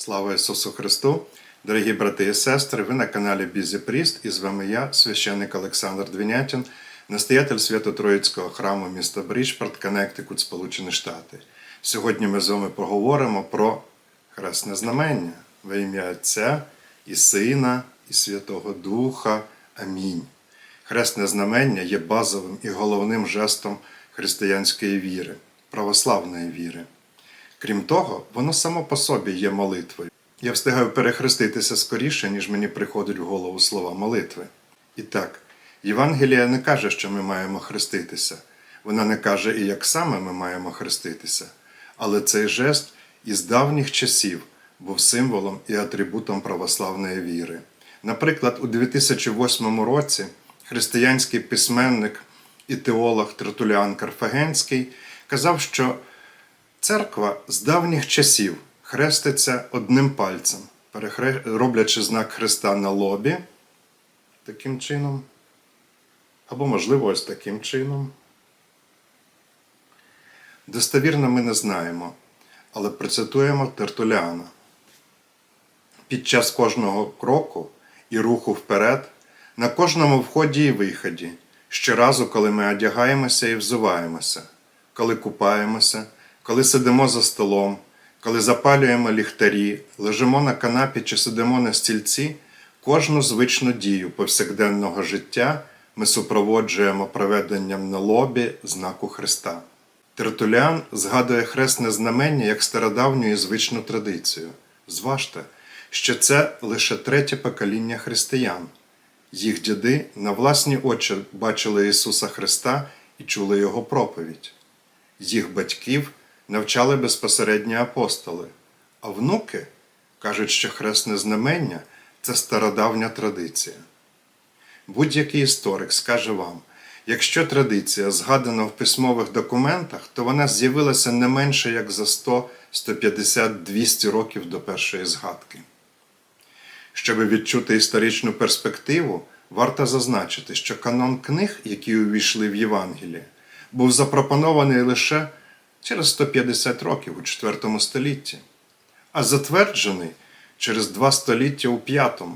Слава Ісусу Христу! Дорогі брати і сестри, ви на каналі Бізі Пріст і з вами я, священник Олександр Двінятін, настоятель Свято-Троїцького храму міста Бріджпорт, Коннектикут, Сполучені Штати. Сьогодні ми з вами поговоримо про хресне знамення во ім'я Отця і Сина, і Святого Духа. Амінь. Хресне знамення є базовим і головним жестом християнської віри, православної віри. Крім того, воно само по собі є молитвою. Я встигаю перехреститися скоріше, ніж мені приходить в голову слова молитви. І так, Євангелія не каже, що ми маємо хреститися. Вона не каже і як саме ми маємо хреститися. Але цей жест із давніх часів був символом і атрибутом православної віри. Наприклад, у 2008 році християнський письменник і теолог Тертуліан Карфагенський казав, що Церква з давніх часів хреститься одним пальцем, роблячи знак Христа на лобі, таким чином, або, можливо, ось таким чином. Достовірно ми не знаємо, але процитуємо Тертуліана. Під час кожного кроку і руху вперед, на кожному вході і виході, щоразу, коли ми одягаємося і взуваємося, коли купаємося коли сидимо за столом, коли запалюємо ліхтарі, лежимо на канапі чи сидимо на стільці, кожну звичну дію повсякденного життя ми супроводжуємо проведенням на лобі знаку Христа. Тертулян згадує хресне знамення як стародавню і звичну традицію. Зважте, що це лише третє покоління християн. Їх діди на власні очі бачили Ісуса Христа і чули Його проповідь. Їх батьків навчали безпосередньо апостоли, а внуки кажуть, що хресне знамення це стародавня традиція. Будь-який історик скаже вам, якщо традиція згадана в письмових документах, то вона з'явилася не менше як за 100, 150, 200 років до першої згадки. Щоб відчути історичну перспективу, варто зазначити, що канон книг, які увійшли в Євангеліє, був запропонований лише через 150 років у IV столітті, а затверджений через два століття у V.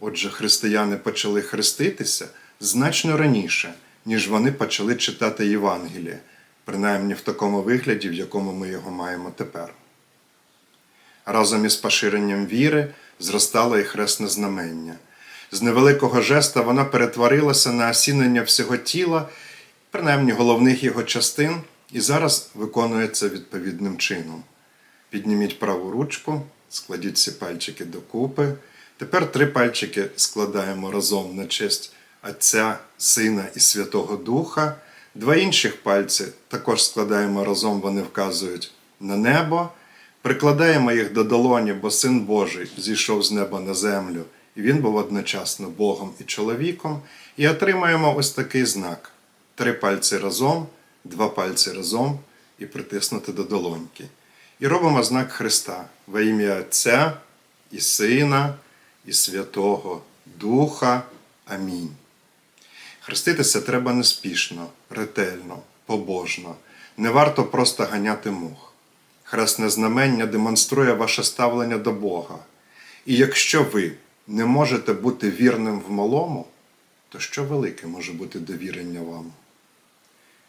Отже, християни почали хреститися значно раніше, ніж вони почали читати Євангеліє, принаймні в такому вигляді, в якому ми його маємо тепер. Разом із поширенням віри зростало і хресне знамення. З невеликого жеста вона перетворилася на осінення всього тіла, принаймні головних його частин, і зараз виконується відповідним чином. Підніміть праву ручку, складіть ці пальчики докупи. Тепер три пальчики складаємо разом на честь Отця, Сина і Святого Духа. Два інших пальці також складаємо разом, вони вказують на небо. Прикладаємо їх до долоні, бо Син Божий зійшов з неба на землю, і він був одночасно Богом і чоловіком. І отримаємо ось такий знак: три пальці разом два пальці разом і притиснути до долоньки. І робимо знак Христа во ім'я Отця і Сина, і Святого Духа. Амінь. Хреститися треба неспішно, ретельно, побожно. Не варто просто ганяти мух. Хресне знамення демонструє ваше ставлення до Бога. І якщо ви не можете бути вірним в малому, то що велике може бути довірення вам?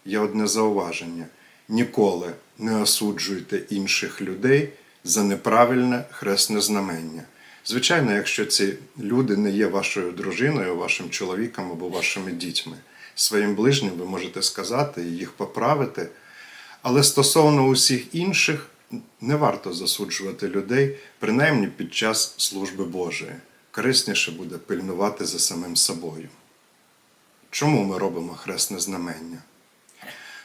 Є одне зауваження: ніколи не осуджуйте інших людей за неправильне хресне знамення. Звичайно, якщо ці люди не є вашою дружиною, вашим чоловіком або вашими дітьми, своїм ближнім ви можете сказати і їх поправити. Але стосовно усіх інших, не варто засуджувати людей, принаймні під час служби Божої. Корисніше буде пильнувати за самим собою. Чому ми робимо хресне знамення?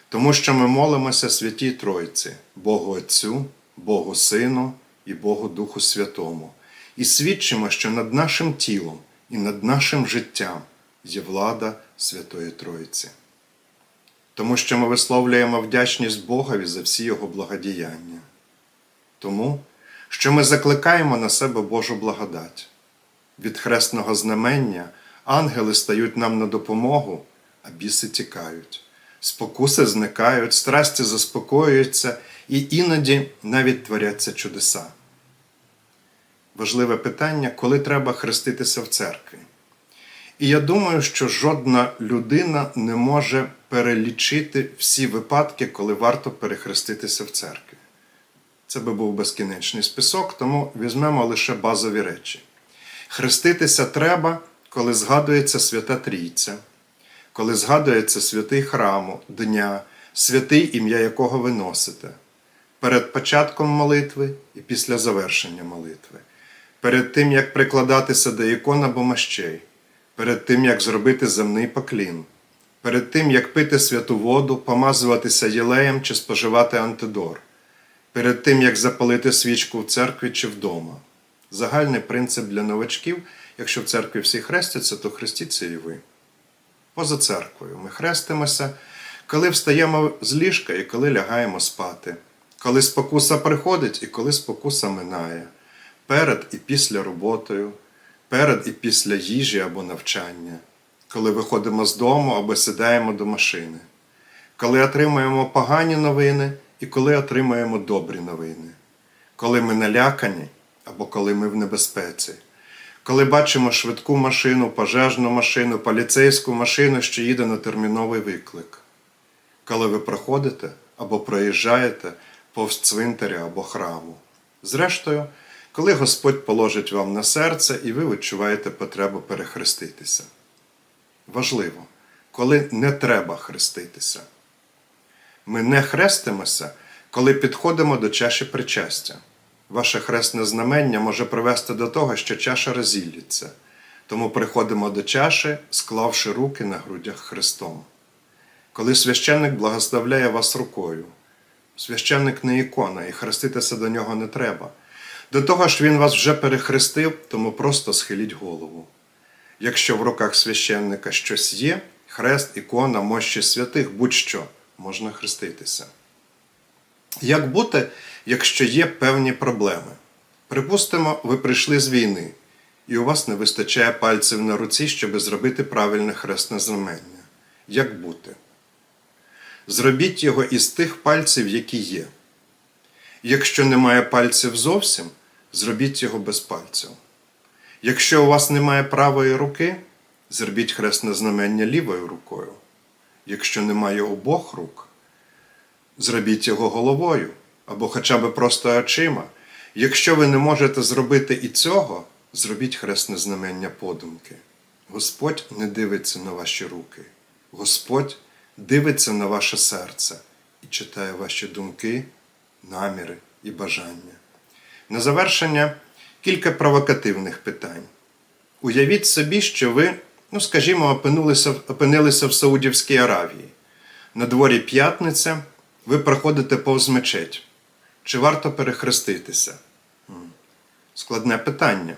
Тому що ми молимося Святій Тройці, Богу Отцю, Богу Сину і Богу Духу Святому, і свідчимо, що над нашим тілом і над нашим життям є влада Святої Троїці. Тому що ми висловлюємо вдячність Богові за всі Його благодіяння. Тому, що ми закликаємо на себе Божу благодать. Від хресного знамення ангели стають нам на допомогу, а біси тікають спокуси зникають, страсті заспокоюються і іноді навіть творяться чудеса. важливе питання, коли треба хреститися в церкві. І я думаю, що жодна людина не може перелічити всі випадки, коли варто перехреститися в церкві. Це би був безкінечний список, тому візьмемо лише базові речі. Хреститися треба, коли згадується Свята Трійця, коли згадується святий храму, дня, святий ім'я якого ви носите, перед початком молитви і після завершення молитви, перед тим, як прикладатися до ікон або мощей, перед тим, як зробити земний поклін, перед тим, як пити святу воду, помазуватися єлеєм чи споживати антидор, перед тим, як запалити свічку в церкві чи вдома. Загальний принцип для новачків, якщо в церкві всі хрестяться, то хрестіться і ви. Поза церквою. Ми хрестимося, коли встаємо з ліжка і коли лягаємо спати, коли спокуса приходить і коли спокуса минає, перед і після роботою, перед і після їжі або навчання, коли виходимо з дому або сідаємо до машини, коли отримуємо погані новини і коли отримуємо добрі новини, коли ми налякані або коли ми в небезпеці, коли бачимо швидку машину, пожежну машину, поліцейську машину, що їде на терміновий виклик, коли ви проходите або проїжджаєте повз цвинтаря або храму. Зрештою, коли Господь положить вам на серце і ви відчуваєте потребу перехреститися. Важливо, коли не треба хреститися. Ми не хрестимося, коли підходимо до чаші причастя. Ваше хресне знамення може привести до того, що чаша розіллється. Тому приходимо до чаші, склавши руки на грудях Христом. Коли священник благословляє вас рукою, священник не ікона, і хреститися до нього не треба. До того ж, він вас вже перехрестив, тому просто схиліть голову. Якщо в руках священника щось є, хрест, ікона, мощі святих, будь-що, можна хреститися. Як бути, якщо є певні проблеми? Припустимо, ви прийшли з війни, і у вас не вистачає пальців на руці, щоб зробити правильне хресне знамення. Як бути? Зробіть його із тих пальців, які є. Якщо немає пальців зовсім, зробіть його без пальців. Якщо у вас немає правої руки, зробіть хресне знамення лівою рукою. Якщо немає обох рук, зробіть його головою або хоча б просто очима. Якщо ви не можете зробити і цього, зробіть хресне знамення подумки. Господь не дивиться на ваші руки. Господь дивиться на ваше серце і читає ваші думки, наміри і бажання. На завершення кілька провокативних питань. Уявіть собі, що ви, ну скажімо, опинилися, опинилися в Саудівській Аравії. На дворі п'ятниця ви проходите повз мечеть. Чи варто перехреститися? Складне питання.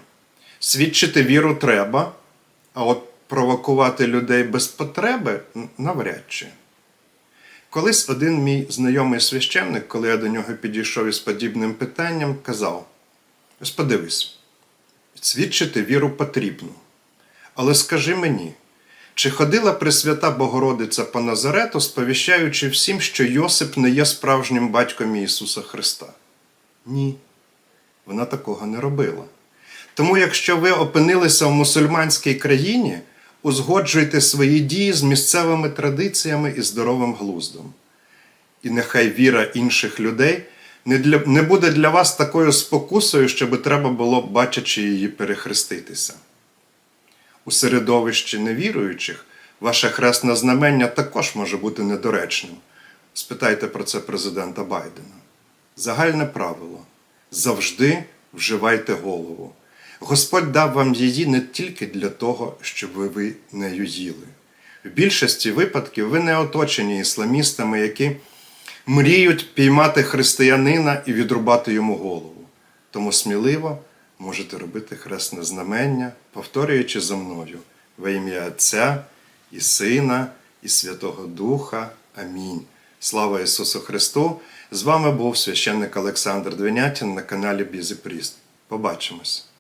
Свідчити віру треба, а от провокувати людей без потреби навряд чи. Колись один мій знайомий священник, коли я до нього підійшов із подібним питанням, казав: Ось подивись, свідчити віру потрібно. Але скажи мені, чи ходила Пресвята Богородиця по Назарету, сповіщаючи всім, що Йосип не є справжнім батьком Ісуса Христа? Ні, вона такого не робила. Тому, якщо ви опинилися в мусульманській країні, узгоджуйте свої дії з місцевими традиціями і здоровим глуздом. І нехай віра інших людей не, для, не буде для вас такою спокусою, щоб треба було, бачачи її, перехреститися. У середовищі невіруючих ваше хресне знамення також може бути недоречним. Спитайте про це президента Байдена. Загальне правило завжди вживайте голову. Господь дав вам її не тільки для того, щоб ви, нею їли. В більшості випадків ви не оточені ісламістами, які мріють піймати християнина і відрубати йому голову. Тому сміливо можете робити хресне знамення, повторюючи за мною во ім'я Отця і Сина, і Святого Духа. Амінь. Слава Ісусу Христу! З вами був священник Олександр Двинятін на каналі Бізі Пріст. Побачимось!